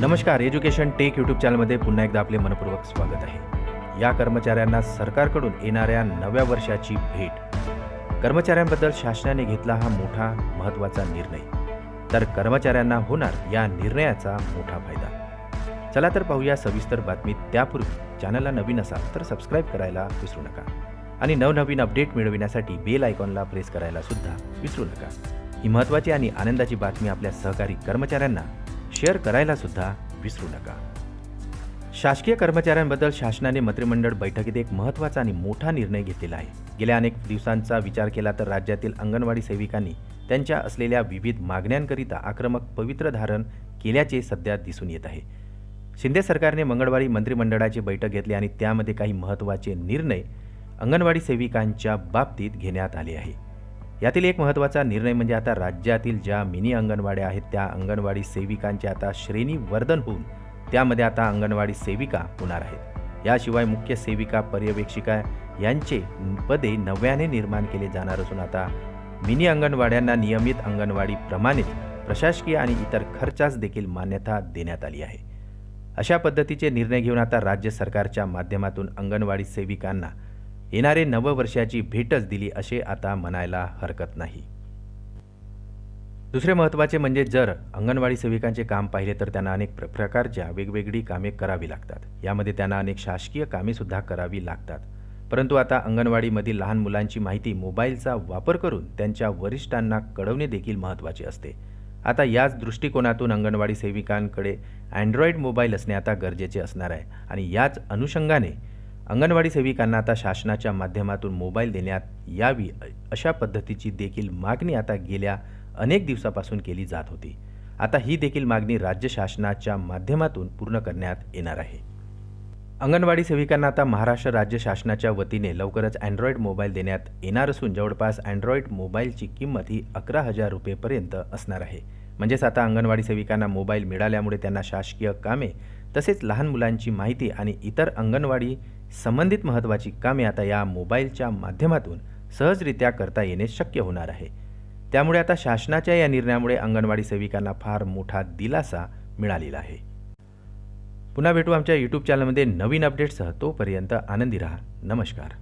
नमस्कार education take YouTube चॅनलमध्ये पुन्हा एकदा आपले मनपूर्वक स्वागत आहे. या कर्मचाऱ्यांना सरकारकडून येणाऱ्या नव्या वर्षाची भेट. कर्मचाऱ्यांबद्दल शासनाने घेतला हा मोठा महत्त्वाचा निर्णय. तर कर्मचाऱ्यांना होणार या निर्णयाचा मोठा फायदा. चला तर पाहूया सविस्तर बातमी त्यापूर्वी. चॅनलला नवीन असाल तर सबस्क्राईब करायला विसरू नका. आणि नवनवीन अपडेट मिळविण्यासाठी बेल आयकॉनला प्रेस करायला सुद्धा विसरू नका. ही महत्त्वाची आणि आनंदाची बातमी आपल्या सहकारी कर्मचाऱ्यांना शेअर करायला सुद्धा विसरू नका. शासकीय कर्मचाऱ्यांबद्दल शासनाने मंत्रिमंडळ बैठकीत एक महत्त्वाचा आणि मोठा निर्णय घेतलेला आहे. गेल्या अनेक दिवसांचा विचार केला तर राज्यातील अंगणवाडी सेविकांनी त्यांच्या असलेल्या विविध मागण्यांकरिता आक्रमक पवित्र धारण केल्याचे सध्या दिसून येत आहे. शिंदे सरकारने मंगळवारी मंत्रिमंडळाची बैठक घेतली आणि त्यामध्ये काही महत्त्वाचे निर्णय अंगणवाडी सेविकांच्या बाबतीत घेण्यात आले आहे. यातील एक महत्त्वाचा निर्णय म्हणजे आता राज्यातील ज्या मिनी अंगणवाड्या आहेत त्या अंगणवाडी सेविकांचे आता श्रेणी वर्धन होऊन त्यामध्ये आता अंगणवाडी सेविका होणार आहेत. याशिवाय मुख्य सेविका पर्यवेक्षिका यांचे पदे नव्याने निर्माण केले जाणार असून आता मिनी अंगणवाड्यांना नियमित अंगणवाडीप्रमाणेच प्रशासकीय आणि इतर खर्चास देखील मान्यता देण्यात आली आहे. अशा पद्धतीचे निर्णय घेऊन आता राज्य सरकारच्या माध्यमातून अंगणवाडी सेविकांना येणारे नववर्षाची भेटच दिली असे आता म्हणायला हरकत नाही. दुसरे महत्त्वाचे म्हणजे जर अंगणवाडी सेविकांचे काम पाहिले तर त्यांना अनेक प्रकारच्या वेगवेगळी कामे करावी लागतात. यामध्ये त्यांना अनेक शासकीय कामेसुद्धा करावी लागतात. परंतु आता अंगणवाडीमधील लहान मुलांची माहिती मोबाईलचा वापर करून त्यांच्या वरिष्ठांना कळवणे देखील महत्त्वाचे असते. आता याच दृष्टिकोनातून अंगणवाडी सेविकांकडे अँड्रॉईड मोबाईल असणे आता गरजेचे असणार आहे आणि याच अनुषंगाने अंगणवाडी सेविकांना आता शासनाच्या माध्यमातून मोबाईल देण्यात यावी अशा पद्धतीची देखील मागणी आता गेल्या अनेक दिवसापासून केली जात होती. आता ही देखील मागणी राज्य शासनाच्या माध्यमातून पूर्ण करण्यात येणार आहे. अंगणवाडी सेविकांना आता महाराष्ट्र राज्य शासनाच्या वतीने लवकरच अँड्रॉईड मोबाईल देण्यात येणार असून जवळपास अँड्रॉईड मोबाईलची किंमत ही अकरा हजार रुपयेपर्यंत असणार आहे. म्हणजेच आता अंगणवाडी सेविकांना मोबाईल मिळाल्यामुळे त्यांना शासकीय कामे तसेच लहान मुलांची माहिती आणि इतर अंगणवाडी संबंधित महत्त्वाची कामे आता या मोबाईलच्या माध्यमातून सहजरित्या करता येणे शक्य होणार आहे. त्यामुळे आता शासनाच्या या निर्णयामुळे अंगणवाडी सेविकांना फार मोठा दिलासा मिळालेला आहे. पुन्हा भेटू आमच्या यूट्यूब चॅनलमध्ये नवीन अपडेट्ससह तोपर्यंत आनंदी राहा. नमस्कार.